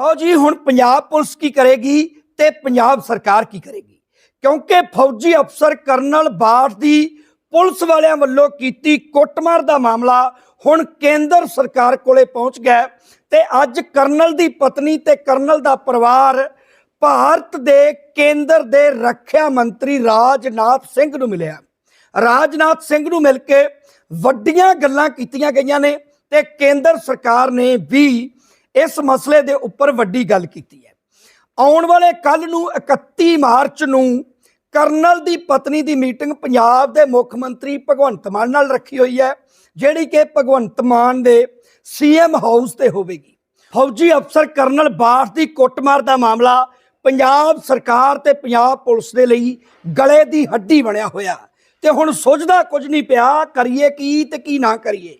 ਲਓ ਜੀ, ਹੁਣ ਪੰਜਾਬ ਪੁਲਿਸ ਕੀ ਕਰੇਗੀ ਤੇ ਪੰਜਾਬ ਸਰਕਾਰ ਕੀ ਕਰੇਗੀ? ਕਿਉਂਕਿ ਫੌਜੀ ਅਫਸਰ ਕਰਨਲ ਬਾਠ ਦੀ ਪੁਲਿਸ ਵਾਲਿਆਂ ਵੱਲੋਂ ਕੀਤੀ ਕੁੱਟਮਾਰ ਦਾ ਮਾਮਲਾ ਹੁਣ ਕੇਂਦਰ ਸਰਕਾਰ ਕੋਲੇ ਪਹੁੰਚ ਗਿਆ ਹੈ ਤੇ ਅੱਜ ਕਰਨਲ ਦੀ ਪਤਨੀ ਤੇ ਕਰਨਲ ਦਾ ਪਰਿਵਾਰ ਭਾਰਤ ਦੇ ਕੇਂਦਰ ਦੇ ਰੱਖਿਆ ਮੰਤਰੀ ਰਾਜਨਾਥ ਸਿੰਘ ਨੂੰ ਮਿਲਿਆ ਰਾਜਨਾਥ ਸਿੰਘ ਨੂੰ ਮਿਲ ਕੇ ਵੱਡੀਆਂ ਗੱਲਾਂ ਕੀਤੀਆਂ ਗਈਆਂ ਨੇ ਤੇ ਕੇਂਦਰ ਸਰਕਾਰ ਨੇ ਵੀ ਇਸ ਮਸਲੇ ਦੇ ਉੱਪਰ ਵੱਡੀ ਗੱਲ ਕੀਤੀ ਹੈ। ਆਉਣ ਵਾਲੇ ਕੱਲ ਨੂੰ 31 ਮਾਰਚ ਨੂੰ ਕਰਨਲ ਦੀ ਪਤਨੀ ਦੀ ਮੀਟਿੰਗ ਪੰਜਾਬ ਦੇ ਮੁੱਖ ਮੰਤਰੀ ਭਗਵੰਤ ਮਾਨ ਨਾਲ ਰੱਖੀ ਹੋਈ ਹੈ, ਜਿਹੜੀ ਕਿ ਭਗਵੰਤ ਮਾਨ ਦੇ ਸੀਐਮ ਹਾਊਸ ਤੇ ਹੋਵੇਗੀ। ਫੌਜੀ ਅਫਸਰ ਕਰਨਲ ਬਾਠ ਦੀ ਕੁੱਟਮਾਰ ਦਾ ਮਾਮਲਾ ਪੰਜਾਬ ਸਰਕਾਰ ਤੇ ਪੰਜਾਬ ਪੁਲਿਸ ਦੇ ਲਈ ਗਲੇ ਦੀ ਹੱਡੀ ਬਣਿਆ ਹੋਇਆ। ਤੇ ਹੁਣ ਸੁਝਦਾ ਕੁਝ ਨਹੀਂ ਪਿਆ, ਕਰੀਏ ਕੀ ਤੇ ਕੀ ਨਾ ਕਰੀਏ।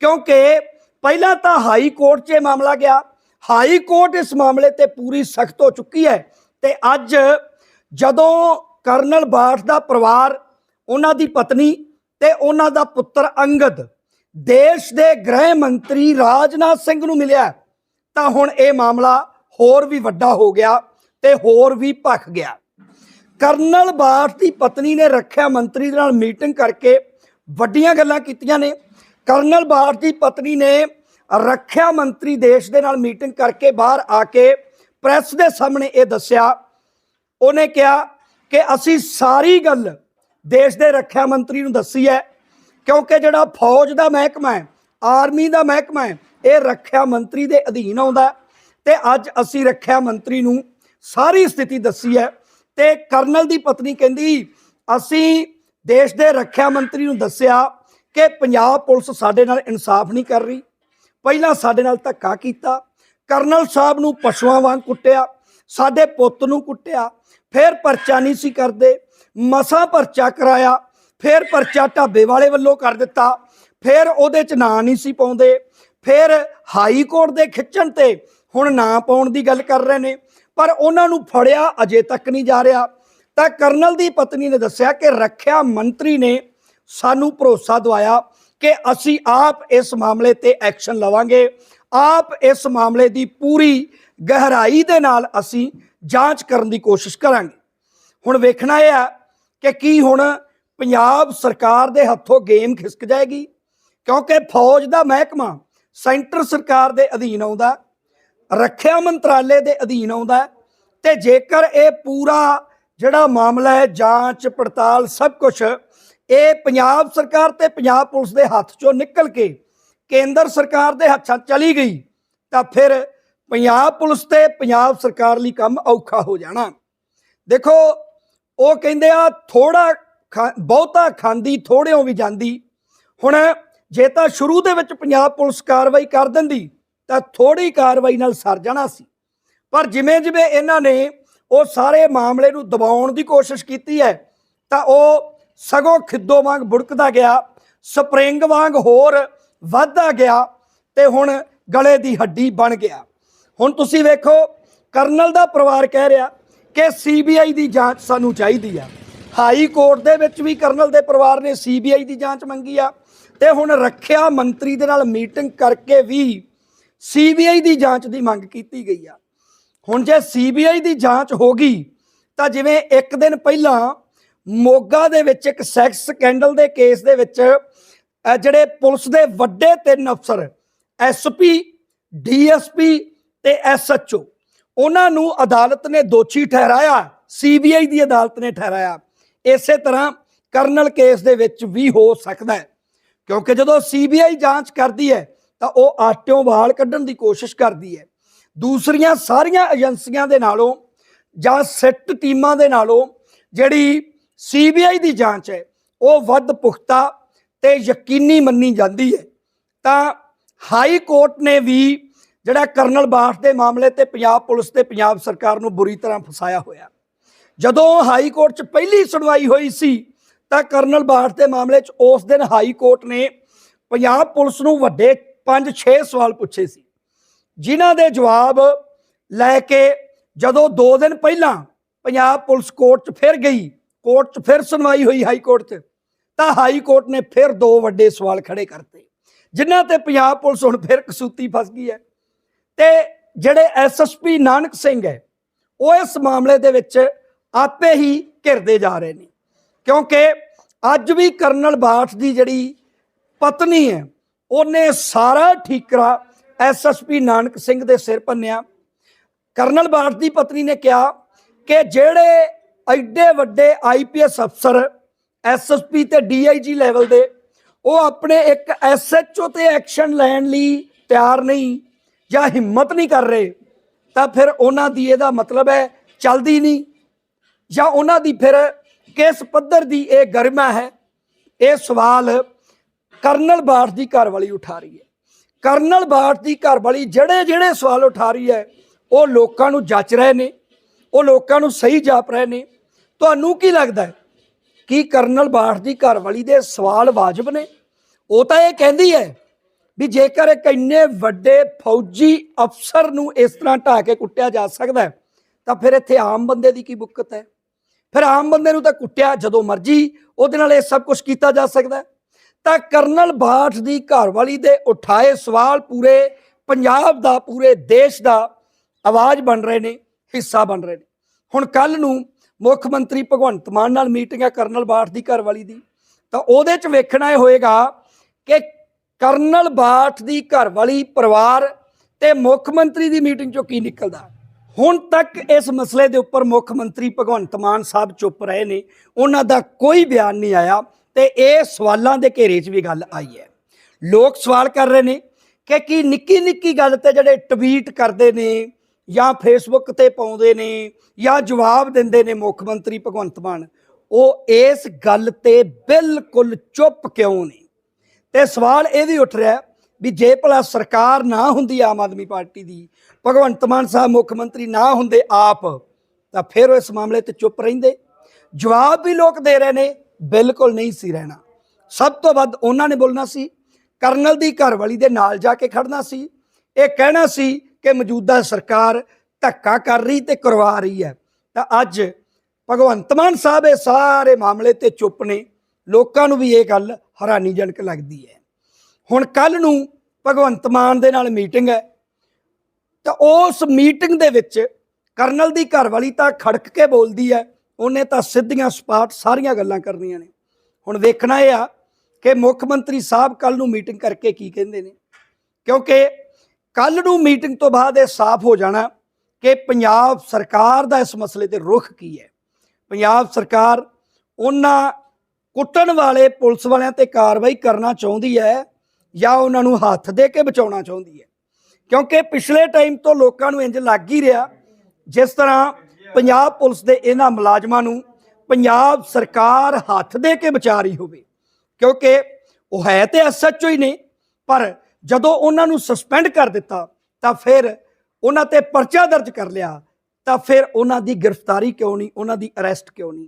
ਕਿਉਂਕਿ ਪਹਿਲਾਂ ਤਾਂ ਹਾਈ ਕੋਰਟ 'ਚ ਇਹ ਮਾਮਲਾ ਗਿਆ। ਹਾਈ ਕੋਰਟ ਇਸ ਮਾਮਲੇ ਤੇ ਪੂਰੀ ਸਖਤ ਹੋ ਚੁੱਕੀ ਹੈ ਤੇ ਅੱਜ ਜਦੋਂ ਕਰਨਲ ਬਾਠ ਦਾ ਪਰਿਵਾਰ, ਉਹਨਾਂ ਦੀ ਪਤਨੀ ਤੇ ਉਹਨਾਂ ਦਾ ਪੁੱਤਰ ਅੰਗਦ ਦੇਸ਼ ਦੇ ਗ੍ਰਹਿ ਮੰਤਰੀ ਰਾਜਨਾਥ ਸਿੰਘ ਨੂੰ ਮਿਲਿਆ, ਤਾਂ ਹੁਣ ਇਹ ਮਾਮਲਾ ਹੋਰ ਵੀ ਵੱਡਾ ਹੋ ਗਿਆ ਤੇ ਹੋਰ ਵੀ ਭਖ ਗਿਆ। ਕਰਨਲ ਬਾਠ ਦੀ ਪਤਨੀ ਨੇ ਰੱਖਿਆ ਮੰਤਰੀ ਦੇ ਨਾਲ ਮੀਟਿੰਗ ਕਰਕੇ ਵੱਡੀਆਂ ਗੱਲਾਂ ਕੀਤੀਆਂ ਨੇ। ਕਰਨਲ ਬਾਠ ਦੀ ਪਤਨੀ ਨੇ ਰੱਖਿਆ ਮੰਤਰੀ ਦੇਸ਼ ਦੇ ਨਾਲ ਮੀਟਿੰਗ ਕਰਕੇ ਬਾਹਰ ਆ ਕੇ ਪ੍ਰੈਸ ਦੇ ਸਾਹਮਣੇ ਇਹ ਦੱਸਿਆ। ਉਹਨੇ ਕਿਹਾ ਕਿ ਅਸੀਂ ਸਾਰੀ ਗੱਲ ਦੇਸ਼ ਦੇ ਰੱਖਿਆ ਮੰਤਰੀ ਨੂੰ ਦੱਸੀ ਹੈ, ਕਿਉਂਕਿ ਜਿਹੜਾ ਫੌਜ ਦਾ ਮਹਿਕਮਾ ਹੈ, ਆਰਮੀ ਦਾ ਮਹਿਕਮਾ ਹੈ, ਇਹ ਰੱਖਿਆ ਮੰਤਰੀ ਦੇ ਅਧੀਨ ਆਉਂਦਾ ਹੈ ਤੇ ਅੱਜ ਅਸੀਂ ਰੱਖਿਆ ਮੰਤਰੀ ਨੂੰ ਸਾਰੀ ਸਥਿਤੀ ਦੱਸੀ ਹੈ ਤੇ ਕਰਨਲ ਦੀ ਪਤਨੀ ਕਹਿੰਦੀ, ਅਸੀਂ ਦੇਸ਼ ਦੇ ਰੱਖਿਆ ਮੰਤਰੀ ਨੂੰ ਦੱਸਿਆ ਕਿ ਪੰਜਾਬ ਪੁਲਿਸ ਸਾਡੇ ਨਾਲ ਇਨਸਾਫ ਨਹੀਂ ਕਰ ਰਹੀ। ਪਹਿਲਾਂ ਸਾਡੇ ਨਾਲ ਧੱਕਾ ਕੀਤਾ। ਕਰਨਲ ਸਾਹਿਬ ਨੂੰ ਪਸ਼ੂਆਂ ਵਾਂਗ ਕੁੱਟਿਆ। ਸਾਡੇ ਪੁੱਤ ਨੂੰ ਕੁੱਟਿਆ। ਫਿਰ ਪਰਚਾ ਨਹੀਂ ਸੀ ਕਰਦੇ। ਮਸਾ ਪਰਚਾ ਕਰਾਇਆ। ਫਿਰ ਪਰਚਾ ਢਾਬੇ ਵਾਲੇ ਵੱਲੋਂ ਕਰ ਦਿੱਤਾ। ਫਿਰ ਉਹਦੇ ਚ ਨਾਂ ਨਹੀਂ ਸੀ ਪਾਉਂਦੇ। ਫਿਰ ਹਾਈ ਕੋਰਟ ਦੇ ਖਿੱਚਣ ਤੇ ਹੁਣ ਨਾਂ ਪਾਉਣ ਦੀ ਗੱਲ ਕਰ ਰਹੇ ਨੇ। ਪਰ ਉਹਨਾਂ ਨੂੰ ਫੜਿਆ ਅਜੇ ਤੱਕ ਨਹੀਂ ਜਾ ਰਿਹਾ। ਤਾਂ ਕਰਨਲ ਦੀ ਪਤਨੀ ਨੇ ਦੱਸਿਆ ਕਿ ਰੱਖਿਆ ਮੰਤਰੀ ਨੇ ਸਾਨੂੰ ਭਰੋਸਾ ਦਵਾਇਆ ਕਿ ਅਸੀਂ ਆਪ ਇਸ ਮਾਮਲੇ ਤੇ ਐਕਸ਼ਨ ਲਵਾਂਗੇ। ਆਪ ਇਸ ਮਾਮਲੇ ਦੀ ਪੂਰੀ ਗਹਿਰਾਈ ਦੇ ਨਾਲ ਅਸੀਂ ਜਾਂਚ ਕਰਨ ਦੀ ਕੋਸ਼ਿਸ਼ ਕਰਾਂਗੇ। ਹੁਣ ਵੇਖਣਾ ਇਹ ਆ ਕਿ ਕੀ ਹੁਣ ਪੰਜਾਬ ਸਰਕਾਰ ਦੇ ਹੱਥੋਂ ਗੇਮ ਖਿਸਕ ਜਾਏਗੀ, ਕਿਉਂਕਿ ਫੌਜ ਦਾ ਮਹਿਕਮਾ ਸੈਂਟਰ ਸਰਕਾਰ ਦੇ ਅਧੀਨ ਆਉਂਦਾ, ਰੱਖਿਆ ਮੰਤਰਾਲੇ ਦੇ ਅਧੀਨ ਆਉਂਦਾ ਹੈ ਤੇ ਜੇਕਰ ਇਹ ਪੂਰਾ ਜਿਹੜਾ ਮਾਮਲਾ ਹੈ, ਜਾਂਚ, ਪੜਤਾਲ ਸਭ ਕੁਝ ਇਹ ਪੰਜਾਬ ਸਰਕਾਰ ਤੇ ਪੰਜਾਬ ਪੁਲਿਸ ਦੇ ਹੱਥ ਚੋਂ ਨਿਕਲ ਕੇ ਕੇਂਦਰ ਸਰਕਾਰ ਦੇ ਹੱਥਾਂ ਚਲੀ ਗਈ, ਤਾਂ ਫਿਰ ਪੰਜਾਬ ਪੁਲਿਸ ਤੇ ਪੰਜਾਬ ਸਰਕਾਰ ਲਈ ਕੰਮ ਔਖਾ ਹੋ ਜਾਣਾ। ਦੇਖੋ, ਉਹ ਕਹਿੰਦੇ ਆ ਥੋੜਾ ਬਹੁਤਾ ਖਾਂਦੀ ਥੋੜਿਓਂ ਵੀ ਜਾਂਦੀ। ਹੁਣ ਜੇ ਤਾਂ ਸ਼ੁਰੂ ਦੇ ਵਿੱਚ ਪੰਜਾਬ ਪੁਲਿਸ ਕਾਰਵਾਈ ਕਰ ਦਿੰਦੀ, ਤਾਂ ਥੋੜੀ ਕਾਰਵਾਈ ਨਾਲ ਸਰ ਜਾਣਾ ਸੀ। ਪਰ ਜਿਵੇਂ ਜਿਵੇਂ ਇਹਨਾਂ ਨੇ ਉਹ ਸਾਰੇ ਮਾਮਲੇ ਨੂੰ ਦਬਾਉਣ ਦੀ ਕੋਸ਼ਿਸ਼ ਕੀਤੀ ਹੈ, ਤਾਂ ਉਹ ਸਗੋਂ ਖਿੱਦੋ ਵਾਂਗ ਬੁੜਕਦਾ ਗਿਆ, ਸਪਰਿੰਗ ਵਾਂਗ ਹੋਰ ਵੱਧਦਾ ਗਿਆ ਤੇ ਹੁਣ ਗਲੇ ਦੀ ਹੱਡੀ ਬਣ ਗਿਆ। ਹੁਣ ਤੁਸੀਂ ਵੇਖੋ, ਕਰਨਲ ਦਾ ਪਰਿਵਾਰ ਕਹਿ ਰਿਹਾ ਕਿ ਸੀਬੀਆਈ ਦੀ ਜਾਂਚ ਸਾਨੂੰ ਚਾਹੀਦੀ ਆ। ਹਾਈ ਕੋਰਟ ਦੇ ਵਿੱਚ ਵੀ ਕਰਨਲ ਦੇ ਪਰਿਵਾਰ ਨੇ ਸੀਬੀਆਈ ਦੀ ਜਾਂਚ ਮੰਗੀ ਆ ਤੇ ਹੁਣ ਰੱਖਿਆ ਮੰਤਰੀ ਦੇ ਨਾਲ ਮੀਟਿੰਗ ਕਰਕੇ ਵੀ ਸੀਬੀਆਈ ਦੀ ਜਾਂਚ ਦੀ ਮੰਗ ਕੀਤੀ ਗਈ ਆ। ਹੁਣ ਜੇ ਸੀਬੀਆਈ ਦੀ ਜਾਂਚ ਹੋ ਗਈ ਤਾਂ ਜਿਵੇਂ ਇੱਕ ਦਿਨ ਪਹਿਲਾਂ ਮੋਗਾ ਦੇ ਵਿੱਚ ਇੱਕ ਸੈਕਸ ਸਕੈਂਡਲ ਦੇ ਕੇਸ ਦੇ ਵਿੱਚ ਜਿਹੜੇ ਪੁਲਿਸ ਦੇ ਵੱਡੇ ਤਿੰਨ ਅਫਸਰ ਐਸਪੀ ਡੀਐਸਪੀ ਤੇ ਐਸਐਚਓ ਉਹਨਾਂ ਨੂੰ ਅਦਾਲਤ ਨੇ ਦੋਸ਼ੀ ਠਹਿਰਾਇਆ ਸੀਬੀਆਈ ਦੀ ਅਦਾਲਤ ਨੇ ਠਹਿਰਾਇਆ। ਇਸੇ ਤਰ੍ਹਾਂ ਕਰਨਲ ਕੇਸ ਦੇ ਵਿੱਚ ਵੀ ਹੋ ਸਕਦਾ ਹੈ। ਕਿਉਂਕਿ ਜਦੋਂ ਸੀਬੀਆਈ ਜਾਂਚ ਕਰਦੀ ਹੈ, ਤਾਂ ਉਹ ਆਟਿਓਂ ਵਾਲ ਕੱਢਣ ਦੀ ਕੋਸ਼ਿਸ਼ ਕਰਦੀ ਹੈ। ਦੂਸਰੀਆਂ ਸਾਰੀਆਂ ਏਜੰਸੀਆਂ ਦੇ ਨਾਲੋਂ ਜਾਂ ਸਿੱਟ ਟੀਮਾਂ ਦੇ ਨਾਲੋਂ ਜਿਹੜੀ ਸੀਬੀਆਈ ਦੀ ਜਾਂਚ ਹੈ। ਉਹ ਵੱਧ ਪੁਖਤਾ ਤੇ ਯਕੀਨੀ ਮੰਨੀ ਜਾਂਦੀ ਹੈ। ਤਾਂ ਹਾਈ ਕੋਰਟ ਨੇ ਵੀ ਜਿਹੜਾ ਕਰਨਲ ਬਾਠ ਦੇ ਮਾਮਲੇ ਤੇ ਪੰਜਾਬ ਪੁਲਿਸ ਤੇ ਪੰਜਾਬ ਸਰਕਾਰ ਨੂੰ ਬੁਰੀ ਤਰ੍ਹਾਂ ਫਸਾਇਆ ਹੋਇਆ। ਜਦੋਂ ਹਾਈ ਕੋਰਟ 'ਚ ਪਹਿਲੀ ਸੁਣਵਾਈ ਹੋਈ ਸੀ, ਤਾਂ ਕਰਨਲ ਬਾਠ ਦੇ ਮਾਮਲੇ 'ਚ ਉਸ ਦਿਨ ਹਾਈ ਕੋਰਟ ਨੇ ਪੰਜਾਬ ਪੁਲਿਸ ਨੂੰ ਵੱਡੇ 5-6 ਸਵਾਲ ਪੁੱਛੇ ਸੀ। ਜਿਨ੍ਹਾਂ ਦੇ ਜਵਾਬ ਲੈ ਕੇ ਜਦੋਂ 2 ਦਿਨ ਪਹਿਲਾਂ ਪੰਜਾਬ ਪੁਲਿਸ ਕੋਰਟ 'ਚ ਫਿਰ ਗਈ ਕੋਰਟ 'ਚ ਫਿਰ ਸੁਣਵਾਈ ਹੋਈ ਹਾਈ ਕੋਰਟ 'ਚ, ਤਾਂ ਹਾਈ ਕੋਰਟ ਨੇ ਫਿਰ ਦੋ ਵੱਡੇ ਸਵਾਲ ਖੜੇ ਕਰਤੇ। ਜਿਨ੍ਹਾਂ ਤੇ ਪੰਜਾਬ ਪੁਲਿਸ ਹੁਣ ਫਿਰ ਕਸੂਤੀ ਫਸ ਗਈ ਹੈ। ਤੇ ਜਿਹੜੇ ਐਸਐਸਪੀ ਨਾਨਕ ਸਿੰਘ ਹੈ, ਉਹ ਇਸ ਮਾਮਲੇ ਦੇ ਵਿੱਚ ਆਪੇ ਹੀ ਘਿਰਦੇ ਜਾ ਰਹੇ ਨੇ। ਕਿਉਂਕਿ ਅੱਜ ਵੀ ਕਰਨਲ ਬਾਠ ਦੀ ਜਿਹੜੀ ਪਤਨੀ ਹੈ, ਉਹਨੇ ਸਾਰਾ ਠੀਕਰਾ ਐਸਐਸਪੀ ਨਾਨਕ ਸਿੰਘ ਦੇ ਸਿਰ ਪੰਨਿਆ। ਕਰਨਲ ਬਾਠ ਦੀ ਪਤਨੀ ਨੇ ਕਿਹਾ ਕਿ ਜਿਹੜੇ ਐਡੇ ਵੱਡੇ ਆਈਪੀਐਸ ਅਫਸਰ ਐਸਐਸਪੀ ਤੇ ਡੀਆਈਜੀ ਲੈਵਲ ਦੇ, ਉਹ ਆਪਣੇ ਇੱਕ ਐਸਐਚਓ ਤੇ ਐਕਸ਼ਨ ਲੈਣ ਲਈ ਤਿਆਰ ਨਹੀਂ ਜਾਂ ਹਿੰਮਤ ਨਹੀਂ ਕਰ ਰਹੇ, ਤਾਂ ਫਿਰ ਉਹਨਾਂ ਦੀ ਇਹਦਾ ਮਤਲਬ ਹੈ ਚੱਲਦੀ ਨਹੀਂ ਜਾਂ ਉਹਨਾਂ ਦੀ ਫਿਰ ਕਿਸ ਪੱਧਰ ਦੀ ਇਹ ਗਰਮਾ ਹੈ, ਇਹ ਸਵਾਲ ਕਰਨਲ ਬਾਠ ਦੀ ਘਰਵਾਲੀ ਉਠਾ ਰਹੀ ਹੈ। ਕਰਨਲ ਬਾਠ ਦੀ ਘਰਵਾਲੀ ਜਿਹੜੇ ਜਿਹੜੇ ਸਵਾਲ ਉਠਾ ਰਹੀ ਹੈ, ਉਹ ਲੋਕਾਂ ਨੂੰ ਜੱਚ ਰਹੇ ਨੇ। ਉਹ ਲੋਕਾਂ ਨੂੰ ਸਹੀ ਜਾਪ ਰਹੇ ਨੇ। ਤੁਹਾਨੂੰ ਕੀ ਲੱਗਦਾ ਹੈ ਕੀ ਕਰਨਲ ਬਾਠ ਦੀ ਘਰਵਾਲੀ ਦੇ ਸਵਾਲ ਵਾਜਬ ਨੇ? ਉਹ ਤਾਂ ਇਹ ਕਹਿੰਦੀ ਹੈ ਵੀ ਜੇਕਰ ਇੱਕ ਇੰਨੇ ਵੱਡੇ ਫੌਜੀ ਅਫਸਰ ਨੂੰ ਇਸ ਤਰ੍ਹਾਂ ਢਾ ਕੇ ਕੁੱਟਿਆ ਜਾ ਸਕਦਾ ਤਾਂ ਫਿਰ ਇੱਥੇ ਆਮ ਬੰਦੇ ਦੀ ਕੀ ਬੁੱਕਤ ਹੈ? ਫਿਰ ਆਮ ਬੰਦੇ ਨੂੰ ਤਾਂ ਕੁੱਟਿਆ ਜਦੋਂ ਮਰਜ਼ੀ, ਉਹਦੇ ਨਾਲ ਇਹ ਸਭ ਕੁਝ ਕੀਤਾ ਜਾ ਸਕਦਾ ਤਾਂ ਕਰਨਲ ਬਾਠ ਦੀ ਘਰਵਾਲੀ ਦੇ ਉਠਾਏ ਸਵਾਲ ਪੂਰੇ ਪੰਜਾਬ ਦਾ, ਪੂਰੇ ਦੇਸ਼ ਦਾ ਆਵਾਜ਼ ਬਣ ਰਹੇ ਨੇ। ਹਿੱਸਾ ਬਣ ਰਹੇ ਨੇ। ਹੁਣ ਕੱਲ ਨੂੰ ਮੁੱਖ ਮੰਤਰੀ ਭਗਵੰਤ ਮਾਨ ਨਾਲ ਮੀਟਿੰਗ ਹੈ ਕਰਨਲ ਬਾਠ ਦੀ ਘਰਵਾਲੀ ਦੀ, ਤਾਂ ਉਹਦੇ ਚ ਵੇਖਣਾ ਇਹ ਹੋਏਗਾ ਕਿ ਕਰਨਲ ਬਾਠ ਦੀ ਘਰਵਾਲੀ ਪਰਿਵਾਰ ਤੇ ਮੁੱਖ ਮੰਤਰੀ ਦੀ ਮੀਟਿੰਗ ਚੋਂ ਕੀ ਨਿਕਲਦਾ? ਹੁਣ ਤੱਕ ਇਸ ਮਸਲੇ ਦੇ ਉੱਪਰ ਮੁੱਖ ਮੰਤਰੀ ਭਗਵੰਤ ਮਾਨ ਸਾਹਿਬ ਚੁੱਪ ਰਹੇ ਨੇ, ਉਹਨਾਂ ਦਾ ਕੋਈ ਬਿਆਨ ਨਹੀਂ ਆਇਆ ਤੇ ਇਹ ਸਵਾਲਾਂ ਦੇ ਘੇਰੇ 'ਚ ਵੀ ਗੱਲ ਆਈ ਹੈ। ਲੋਕ ਸਵਾਲ ਕਰ ਰਹੇ ਨੇ ਕਿ ਕੀ ਨਿੱਕੀ ਨਿੱਕੀ ਗੱਲ ਤੇ ਜਿਹੜੇ ਟਵੀਟ ਕਰਦੇ ਨੇ ਜਾਂ ਫੇਸਬੁੱਕ ਤੇ ਪਾਉਂਦੇ ਨੇ ਜਾਂ ਜਵਾਬ ਦਿੰਦੇ ਨੇ ਮੁੱਖ ਮੰਤਰੀ ਭਗਵੰਤ ਮਾਨ, ਉਹ ਇਸ ਗੱਲ ਤੇ ਬਿਲਕੁਲ ਚੁੱਪ ਕਿਉਂ ਨੇ? ਤੇ ਸਵਾਲ ਇਹ ਵੀ ਉੱਠ ਰਿਹਾ ਵੀ ਜੇ ਭਲਾ ਸਰਕਾਰ ਨਾ ਹੁੰਦੀ ਆਮ ਆਦਮੀ ਪਾਰਟੀ ਦੀ, ਭਗਵੰਤ ਮਾਨ ਸਾਹਿਬ ਮੁੱਖ ਮੰਤਰੀ ਨਾ ਹੁੰਦੇ ਆਪ, ਤਾਂ ਫਿਰ ਉਹ ਇਸ ਮਾਮਲੇ ਤੇ ਚੁੱਪ ਰਹਿੰਦੇ। ਜਵਾਬ ਵੀ ਲੋਕ ਦੇ ਰਹੇ ਨੇ, ਬਿਲਕੁਲ ਨਹੀਂ ਸੀ ਰਹਿਣਾ। ਸਭ ਤੋਂ ਵੱਧ ਉਹਨਾਂ ਨੇ ਬੋਲਣਾ ਸੀ, ਕਰਨਲ ਦੀ ਘਰਵਾਲੀ ਦੇ ਨਾਲ ਜਾ ਕੇ ਖੜਨਾ ਸੀ। ਇਹ ਕਹਿਣਾ ਸੀ ਕਿ ਮੌਜੂਦਾ ਸਰਕਾਰ ਧੱਕਾ ਕਰ ਰਹੀ ਤੇ ਕਰਵਾ ਰਹੀ ਹੈ। ਤਾਂ ਅੱਜ ਭਗਵੰਤ ਮਾਨ ਸਾਹਿਬ ਇਹ ਸਾਰੇ ਮਾਮਲੇ ਤੇ ਚੁੱਪ ਨੇ। ਲੋਕਾਂ ਨੂੰ ਵੀ ਇਹ ਗੱਲ ਹੈਰਾਨੀਜਨਕ ਲੱਗਦੀ ਹੈ। ਹੁਣ ਕੱਲ ਨੂੰ ਭਗਵੰਤ ਮਾਨ ਦੇ ਨਾਲ ਮੀਟਿੰਗ ਹੈ। ਤਾਂ ਉਸ ਮੀਟਿੰਗ ਦੇ ਵਿੱਚ ਕਰਨਲ ਦੀ ਘਰਵਾਲੀ ਤਾਂ ਖੜਕ ਕੇ ਬੋਲਦੀ ਹੈ। ਉਹਨੇ ਤਾਂ ਸਿੱਧੀਆਂ ਸਪਾਟ ਸਾਰੀਆਂ ਗੱਲਾਂ ਕਰਨੀਆਂ ਨੇ। ਹੁਣ ਵੇਖਣਾ ਇਹ ਆ ਕਿ ਮੁੱਖ ਮੰਤਰੀ ਸਾਹਿਬ ਕੱਲ ਨੂੰ ਮੀਟਿੰਗ ਕਰਕੇ ਕੀ ਕਹਿੰਦੇ ਨੇ। ਕਿਉਂਕਿ ਕੱਲ ਨੂੰ ਮੀਟਿੰਗ ਤੋਂ ਬਾਅਦ ਇਹ ਸਾਫ਼ ਹੋ ਜਾਣਾ ਕਿ ਪੰਜਾਬ ਸਰਕਾਰ ਦਾ ਇਸ ਮਸਲੇ ਤੇ ਰੁਖ ਕੀ ਹੈ। ਪੰਜਾਬ ਸਰਕਾਰ ਉਹਨਾਂ ਕੁੱਟਣ ਵਾਲੇ ਪੁਲਿਸ ਵਾਲਿਆਂ ਤੇ ਕਾਰਵਾਈ ਕਰਨਾ ਚਾਹੁੰਦੀ ਹੈ ਜਾਂ ਉਹਨਾਂ ਨੂੰ ਹੱਥ ਦੇ ਕੇ ਬਚਾਉਣਾ ਚਾਹੁੰਦੀ ਹੈ। ਕਿਉਂਕਿ ਪਿਛਲੇ ਟਾਈਮ ਤੋਂ ਲੋਕਾਂ ਨੂੰ ਇੰਜ ਲੱਗ ਹੀ ਰਿਹਾ ਜਿਸ ਤਰ੍ਹਾਂ ਪੰਜਾਬ ਪੁਲਿਸ ਦੇ ਇਹਨਾਂ ਮੁਲਾਜ਼ਮਾਂ ਨੂੰ ਪੰਜਾਬ ਸਰਕਾਰ ਹੱਥ ਦੇ ਕੇ ਬਚਾ ਰਹੀ ਹੋਵੇ। ਕਿਉਂਕਿ ਉਹ ਹੈ ਤੇ ਐਸਐਚਓ ਹੀ ਨੇ, ਪਰ ਜਦੋਂ ਉਹਨਾਂ ਨੂੰ ਸਸਪੈਂਡ ਕਰ ਦਿੱਤਾ ਤਾਂ ਫਿਰ ਉਹਨਾਂ ਤੇ ਪਰਚਾ ਦਰਜ ਕਰ ਲਿਆ ਤਾਂ ਫਿਰ ਉਹਨਾਂ ਦੀ ਗ੍ਰਿਫਤਾਰੀ ਕਿਉਂ ਨਹੀਂ ਉਹਨਾਂ ਦੀ ਅਰੈਸਟ ਕਿਉਂ ਨਹੀਂ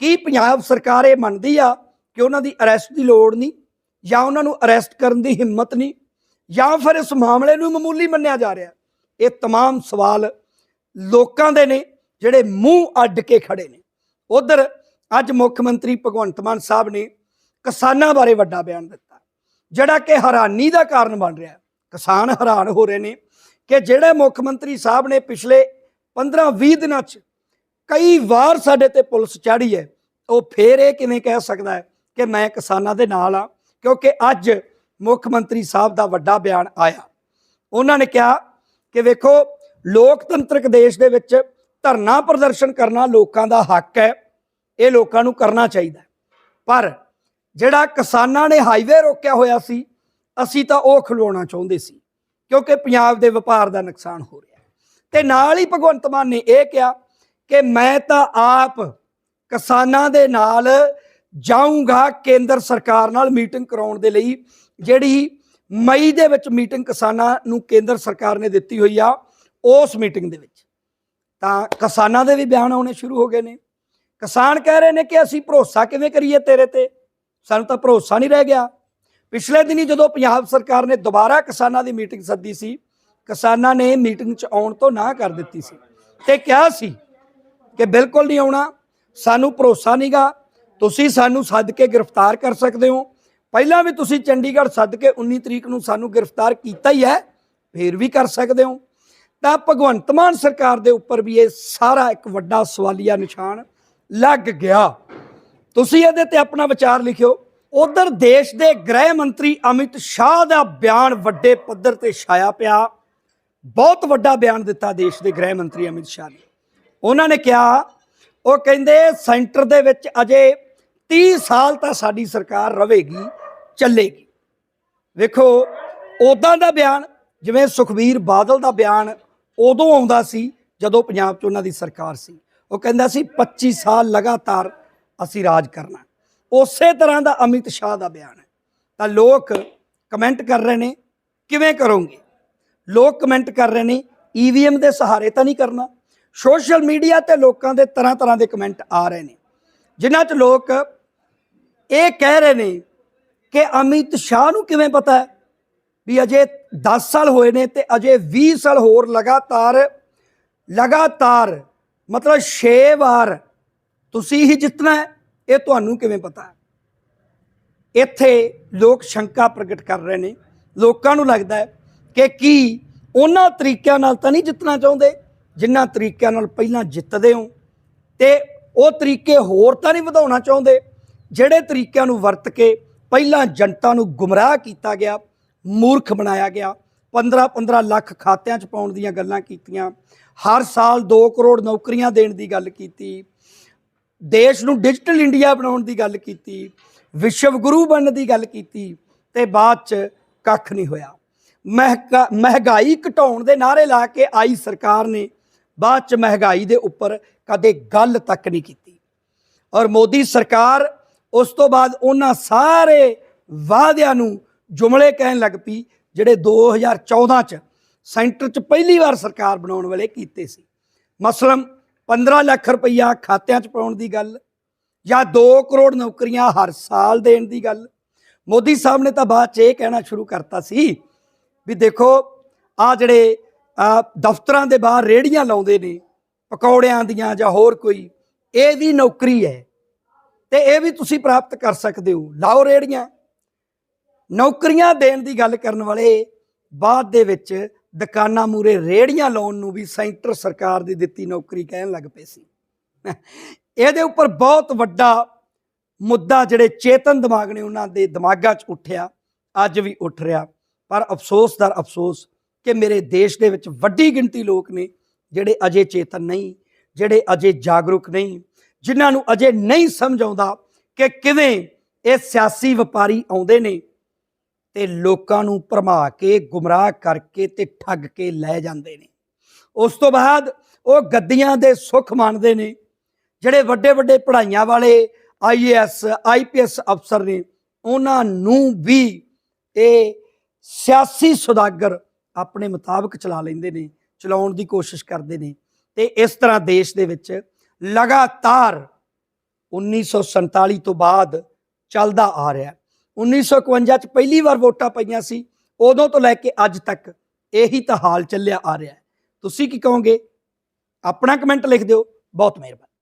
ਕੀ ਪੰਜਾਬ ਸਰਕਾਰ ਇਹ ਮੰਨਦੀ ਆ ਕਿ ਉਹਨਾਂ ਦੀ ਅਰੈਸਟ ਦੀ ਲੋੜ ਨਹੀਂ ਜਾਂ ਉਹਨਾਂ ਨੂੰ ਅਰੈਸਟ ਕਰਨ ਦੀ ਹਿੰਮਤ ਨਹੀਂ ਜਾਂ ਫਿਰ ਇਸ ਮਾਮਲੇ ਨੂੰ ਮਾਮੂਲੀ ਮੰਨਿਆ ਜਾ ਰਿਹਾ ਇਹ तमाम ਸਵਾਲ ਲੋਕਾਂ ਦੇ ਨੇ ਜਿਹੜੇ ਮੂੰਹ ਅੱਡ ਕੇ ਖੜੇ ਨੇ ਉਧਰ ਅੱਜ ਮੁੱਖ ਮੰਤਰੀ ਭਗਵੰਤ ਮਾਨ ਸਾਹਿਬ ਨੇ ਕਿਸਾਨਾਂ ਬਾਰੇ ਵੱਡਾ ਬਿਆਨ ਦਿੱਤਾ ਜਿਹੜਾ ਕਿ ਹੈਰਾਨੀ ਦਾ ਕਾਰਨ ਬਣ ਰਿਹਾ ਕਿਸਾਨ ਹੈਰਾਨ ਹੋ ਰਹੇ ਨੇ ਕਿ ਜਿਹੜੇ ਮੁੱਖ ਮੰਤਰੀ ਸਾਹਿਬ ਨੇ ਪਿਛਲੇ 15-20 ਦਿਨਾਂ 'ਚ ਕਈ ਵਾਰ ਸਾਡੇ ਤੇ ਪੁਲਿਸ ਚਾੜੀ ਹੈ, ਉਹ ਫੇਰ ਇਹ ਕਿਵੇਂ ਕਹਿ ਸਕਦਾ ਹੈ ਕਿ ਮੈਂ ਕਿਸਾਨਾਂ ਦੇ ਨਾਲ ਆ ਕਿਉਂਕਿ ਅੱਜ ਮੁੱਖ ਮੰਤਰੀ ਸਾਹਿਬ ਦਾ ਵੱਡਾ ਬਿਆਨ ਆਇਆ। ਉਹਨਾਂ ਨੇ ਕਿਹਾ ਕਿ ਵੇਖੋ, ਲੋਕਤੰਤਰਕ ਦੇਸ਼ ਦੇ ਵਿੱਚ ਧਰਨਾ ਪ੍ਰਦਰਸ਼ਨ ਕਰਨਾ ਲੋਕਾਂ ਦਾ ਹੱਕ ਹੈ, ਇਹ ਲੋਕਾਂ ਨੂੰ ਕਰਨਾ ਚਾਹੀਦਾ ਪਰ ਜਿਹੜਾ ਕਿਸਾਨਾਂ ਨੇ ਹਾਈਵੇ ਰੋਕਿਆ ਹੋਇਆ ਸੀ, ਅਸੀਂ ਤਾਂ ਉਹ ਖਲਵਾਉਣਾ ਚਾਹੁੰਦੇ ਸੀ, ਕਿਉਂਕਿ ਪੰਜਾਬ ਦੇ ਵਪਾਰ ਦਾ ਨੁਕਸਾਨ ਹੋ ਰਿਹਾ ਹੈ। ਤੇ ਨਾਲ ਹੀ ਭਗਵੰਤ ਮਾਨ ਨੇ ਇਹ ਕਿਹਾ ਕਿ ਮੈਂ ਤਾਂ ਆਪ ਕਿਸਾਨਾਂ ਦੇ ਨਾਲ ਜਾਊਂਗਾ ਕੇਂਦਰ ਸਰਕਾਰ ਨਾਲ ਮੀਟਿੰਗ ਕਰਾਉਣ ਦੇ ਲਈ, ਜਿਹੜੀ ਮਈ ਦੇ ਵਿੱਚ ਮੀਟਿੰਗ ਕਿਸਾਨਾਂ ਨੂੰ ਕੇਂਦਰ ਸਰਕਾਰ ਨੇ ਦਿੱਤੀ ਹੋਈ ਆ, ਉਸ ਮੀਟਿੰਗ ਦੇ ਵਿੱਚ। ਤਾਂ ਕਿਸਾਨਾਂ ਦੇ ਵੀ ਬਿਆਨ ਆਉਣੇ ਸ਼ੁਰੂ ਹੋ ਗਏ ਨੇ। ਕਿਸਾਨ ਕਹਿ ਰਹੇ ਨੇ ਕਿ ਅਸੀਂ ਭਰੋਸਾ ਕਿਵੇਂ ਕਰੀਏ ਤੇਰੇ ਤੇ? ਸਾਨੂੰ ਤਾਂ ਭਰੋਸਾ ਨਹੀਂ ਰਹਿ ਗਿਆ। ਪਿਛਲੇ ਦਿਨੀ ਜਦੋਂ ਪੰਜਾਬ ਸਰਕਾਰ ਨੇ ਦੁਬਾਰਾ ਕਿਸਾਨਾਂ ਦੀ ਮੀਟਿੰਗ ਸੱਦੀ ਸੀ, ਕਿਸਾਨਾਂ ਨੇ ਮੀਟਿੰਗ 'ਚ ਆਉਣ ਤੋਂ ਨਾ ਕਰ ਦਿੱਤੀ ਸੀ ਤੇ ਕਿਹਾ ਸੀ ਕਿ ਬਿਲਕੁਲ ਨਹੀਂ ਆਉਣਾ, ਸਾਨੂੰ ਭਰੋਸਾ ਨਹੀਂਗਾ, ਤੁਸੀਂ ਸਾਨੂੰ ਸੱਦ ਕੇ ਗ੍ਰਿਫਤਾਰ ਕਰ ਸਕਦੇ ਹੋ। ਪਹਿਲਾਂ ਵੀ ਤੁਸੀਂ ਚੰਡੀਗੜ੍ਹ ਸੱਦ ਕੇ 19 ਤਰੀਕ ਨੂੰ ਸਾਨੂੰ ਗ੍ਰਿਫਤਾਰ ਕੀਤਾ ਹੀ ਹੈ, ਫੇਰ ਵੀ ਕਰ ਸਕਦੇ ਹੋ। ਤਾਂ ਭਗਵੰਤ ਮਾਨ ਸਰਕਾਰ ਦੇ ਉੱਪਰ ਵੀ ਇਹ ਸਾਰਾ ਇੱਕ ਵੱਡਾ ਸਵਾਲੀਆ ਨਿਸ਼ਾਨ ਲੱਗ ਗਿਆ। ਤੁਸੀਂ ਇਹਦੇ ਤੇ ਆਪਣਾ ਵਿਚਾਰ ਲਿਖਿਓ। ਉਧਰ ਦੇਸ਼ ਦੇ ਗ੍ਰਹਿ ਮੰਤਰੀ ਅਮਿਤ ਸ਼ਾਹ ਦਾ ਬਿਆਨ ਵੱਡੇ ਪੱਧਰ ਤੇ ਛਾਇਆ ਪਿਆ। ਬਹੁਤ ਵੱਡਾ ਬਿਆਨ ਦਿੱਤਾ ਦੇਸ਼ ਦੇ ਗ੍ਰਹਿ ਮੰਤਰੀ ਅਮਿਤ ਸ਼ਾਹ ਨੇ। ਉਹਨਾਂ ਨੇ ਕਿਹਾ, ਉਹ ਕਹਿੰਦੇ ਸੈਂਟਰ ਦੇ ਵਿੱਚ ਅਜੇ 30 ਸਾਲ ਤਾਂ ਸਾਡੀ ਸਰਕਾਰ ਰਹੇਗੀ, ਚੱਲੇਗੀ। ਵੇਖੋ ਉਦਾਂ ਦਾ ਬਿਆਨ, ਜਿਵੇਂ ਸੁਖਬੀਰ ਬਾਦਲ ਦਾ ਬਿਆਨ ਉਦੋਂ ਆਉਂਦਾ ਸੀ, ਜਦੋਂ ਪੰਜਾਬ 'ਚ ਉਹਨਾਂ ਦੀ ਸਰਕਾਰ ਸੀ। ਉਹ ਕਹਿੰਦਾ ਸੀ 25 ਸਾਲ ਲਗਾਤਾਰ ਅਸੀਂ ਰਾਜ ਕਰਨਾ। ਉਸੇ ਤਰ੍ਹਾਂ ਦਾ ਅਮਿਤ ਸ਼ਾਹ ਦਾ ਬਿਆਨ ਹੈ। ਤਾਂ ਲੋਕ ਕਮੈਂਟ ਕਰ ਰਹੇ ਨੇ, ਕਿਵੇਂ ਕਰੋਗੇ? ਲੋਕ ਕਮੈਂਟ ਕਰ ਰਹੇ ਨੇ ਈਵੀਐਮ ਦੇ ਸਹਾਰੇ ਤਾਂ ਨਹੀਂ ਕਰਨਾ। ਸੋਸ਼ਲ ਮੀਡੀਆ ਤੇ ਲੋਕਾਂ ਦੇ ਤਰ੍ਹਾਂ ਤਰ੍ਹਾਂ ਦੇ ਕਮੈਂਟ ਆ ਰਹੇ ਨੇ। ਜਿਨ੍ਹਾਂ 'ਚ ਲੋਕ ਇਹ ਕਹਿ ਰਹੇ ਨੇ ਕਿ ਅਮਿਤ ਸ਼ਾਹ ਨੂੰ ਕਿਵੇਂ ਪਤਾ ਹੈ ਵੀ ਅਜੇ 10 ਸਾਲ ਹੋਏ ਨੇ ਤੇ ਅਜੇ 20 ਸਾਲ ਹੋਰ ਲਗਾਤਾਰ ਲਗਾਤਾਰ, ਮਤਲਬ 6 ਵਾਰ ਤੁਸੀਂ ਹੀ ਜਿੱਤਣਾ ਹੈ, ਇਹ ਤੁਹਾਨੂੰ ਕਿਵੇਂ ਪਤਾ ਹੈ? ਇੱਥੇ ਲੋਕ ਸ਼ੰਕਾ ਪ੍ਰਗਟ ਕਰ ਰਹੇ ਨੇ। ਲੋਕਾਂ ਨੂੰ ਲੱਗਦਾ ਹੈ ਕਿ ਕੀ ਉਹਨਾਂ ਤਰੀਕਿਆਂ ਨਾਲ ਤਾਂ ਨਹੀਂ ਜਿੱਤਣਾ ਚਾਹੁੰਦੇ, ਜਿਨ੍ਹਾਂ ਤਰੀਕਿਆਂ ਨਾਲ ਪਹਿਲਾਂ ਜਿੱਤਦੇ ਹੋ। ਤੇ ਉਹ ਤਰੀਕੇ ਹੋਰ ਤਾਂ ਨਹੀਂ ਵਧਾਉਣਾ ਚਾਹੁੰਦੇ, ਜਿਹੜੇ ਤਰੀਕਿਆਂ ਨੂੰ ਵਰਤ ਕੇ ਪਹਿਲਾਂ ਜਨਤਾ ਨੂੰ ਗੁੰਮਰਾਹ ਕੀਤਾ ਗਿਆ, ਮੂਰਖ ਬਣਾਇਆ ਗਿਆ 15 15 ਲੱਖ ਖਾਤਿਆਂ 'ਚ ਪਾਉਣ ਦੀਆਂ ਗੱਲਾਂ ਕੀਤੀਆਂ, ਹਰ ਸਾਲ 2 ਕਰੋੜ ਨੌਕਰੀਆਂ ਦੇਣ ਦੀ ਗੱਲ ਕੀਤੀ ਦੇਸ਼ ਨੂੰ ਡਿਜੀਟਲ ਇੰਡੀਆ ਬਣਾਉਣ ਦੀ ਗੱਲ ਕੀਤੀ, ਵਿਸ਼ਵ ਗੁਰੂ ਬਣਨ ਦੀ ਗੱਲ ਕੀਤੀ, ਤੇ ਬਾਅਦ 'ਚ ਕੱਖ ਨਹੀਂ ਹੋਇਆ। ਮਹਿਕਾ- ਮਹਿੰਗਾਈ ਘਟਾਉਣ ਦੇ ਨਾਅਰੇ ਲਾ ਕੇ ਆਈ ਸਰਕਾਰ ਨੇ, ਬਾਅਦ 'ਚ ਮਹਿੰਗਾਈ ਦੇ ਉੱਪਰ ਕਦੇ ਗੱਲ ਤੱਕ ਨਹੀਂ ਕੀਤੀ। ਔਰ ਮੋਦੀ ਸਰਕਾਰ ਉਸ ਤੋਂ ਬਾਅਦ ਉਹਨਾਂ ਸਾਰੇ ਵਾਅਦਿਆਂ ਨੂੰ ਜੁਮਲੇ ਕਹਿਣ ਲੱਗ ਪਈ, ਜਿਹੜੇ 2014 ਚ ਸੈਂਟਰ ਚ ਪਹਿਲੀ ਵਾਰ ਸਰਕਾਰ ਬਣਾਉਣ ਵੇਲੇ ਕੀਤੇ ਸੀ। ਮਸਲਨ 15 ਲੱਖ ਰੁਪਈਆ ਖਾਤਿਆਂ ਚ ਪਾਉਣ ਦੀ ਗੱਲ ਜਾਂ 2 ਕਰੋੜ ਨੌਕਰੀਆਂ ਹਰ ਸਾਲ ਦੇਣ ਦੀ ਗੱਲ। ਮੋਦੀ ਸਾਹਿਬ ਨੇ ਤਾਂ ਬਾਅਦ ਚ ਇਹ ਕਹਿਣਾ ਸ਼ੁਰੂ ਕਰਤਾ ਸੀ ਵੀ ਦੇਖੋ ਆ ਜਿਹੜੇ ਦਫ਼ਤਰਾਂ ਦੇ ਬਾਹਰ ਰੇੜੀਆਂ ਲਾਉਂਦੇ ਨੇ, ਪਕੌੜਿਆਂ ਦੀਆਂ ਜਾਂ ਹੋਰ ਕੋਈ, ਇਹ ਵੀ ਨੌਕਰੀ ਹੈ ਤੇ ਇਹ ਵੀ ਤੁਸੀਂ ਪ੍ਰਾਪਤ ਕਰ ਸਕਦੇ ਹੋ। ਲਾਓ ਰੇੜੀਆਂ ਨੌਕਰੀਆਂ ਦੇਣ ਦੀ ਗੱਲ ਕਰਨ ਵਾਲੇ ਬਾਅਦ ਦੇ ਵਿੱਚ ਦੁਕਾਨਾਂ ਮੂਰੇ ਰੇੜੀਆਂ ਲਾਉਣ ਨੂੰ ਵੀ ਸੈਂਟਰ ਸਰਕਾਰ ਦੀ ਦਿੱਤੀ ਨੌਕਰੀ ਕਹਿਣ ਲੱਗ ਪਏ ਸੀ। ਇਹਦੇ ਉੱਪਰ ਬਹੁਤ ਵੱਡਾ ਮੁੱਦਾ ਜਿਹੜੇ ਚੇਤਨ ਦਿਮਾਗ ਨੇ ਉਹਨਾਂ ਦੇ ਦਿਮਾਗਾਂ 'ਚ ਉੱਠਿਆ, ਅੱਜ ਵੀ ਉੱਠ ਰਿਹਾ। ਪਰ ਅਫਸੋਸ ਦਰ ਅਫਸੋਸ ਕਿ ਮੇਰੇ ਦੇਸ਼ ਦੇ ਵਿੱਚ ਵੱਡੀ ਗਿਣਤੀ ਲੋਕ ਨੇ ਜਿਹੜੇ ਅਜੇ ਚੇਤਨ ਨਹੀਂ, ਜਿਹੜੇ ਅਜੇ ਜਾਗਰੂਕ ਨਹੀਂ, ਜਿਨ੍ਹਾਂ ਨੂੰ ਅਜੇ ਨਹੀਂ ਸਮਝ ਆਉਂਦਾ ਕਿ ਕਿਵੇਂ ਇਹ ਸਿਆਸੀ ਵਪਾਰੀ ਆਉਂਦੇ ਨੇ ਤੇ ਲੋਕਾਂ ਨੂੰ ਭਰਮਾ ਕੇ, ਗੁੰਮਰਾਹ ਕਰਕੇ ਤੇ ਠੱਗ ਕੇ ਲੈ ਜਾਂਦੇ ਨੇ। ਉਸ ਤੋਂ ਬਾਅਦ ਉਹ ਗੱਦੀਆਂ ਦੇ ਸੁੱਖ ਮੰਨਦੇ ਨੇ। ਜਿਹੜੇ ਵੱਡੇ ਵੱਡੇ ਪੜ੍ਹਾਈਆਂ ਵਾਲੇ ਆਈਏਐਸ ਆਈਪੀਐਸ ਅਫਸਰ ਨੇ, ਉਹਨਾਂ ਨੂੰ ਵੀ ਇਹ ਸਿਆਸੀ ਸੁਦਾਗਰ ਆਪਣੇ ਮੁਤਾਬਕ ਚਲਾ ਲੈਂਦੇ ਨੇ, ਚਲਾਉਣ ਦੀ ਕੋਸ਼ਿਸ਼ ਕਰਦੇ ਨੇ। ਤੇ ਇਸ ਤਰ੍ਹਾਂ ਦੇਸ਼ ਦੇ ਵਿੱਚ ਲਗਾਤਾਰ 1947 ਤੋਂ ਬਾਅਦ ਚੱਲਦਾ ਆ ਰਿਹਾ। 1951 ਚ ਪਹਿਲੀ ਵਾਰ ਵੋਟਾਂ ਪਈਆਂ ਸੀ, ਉਦੋਂ ਤੋਂ ਲੈ ਕੇ ਅੱਜ ਤੱਕ ਇਹੀ ਤਾਂ ਹਾਲ ਚੱਲਿਆ ਆ ਰਿਹਾ ਤੁਸੀਂ ਕੀ ਕਹੋਗੇ? ਆਪਣਾ ਕਮੈਂਟ ਲਿਖ ਦਿਓ, ਬਹੁਤ ਮਿਹਰਬਾਨੀ।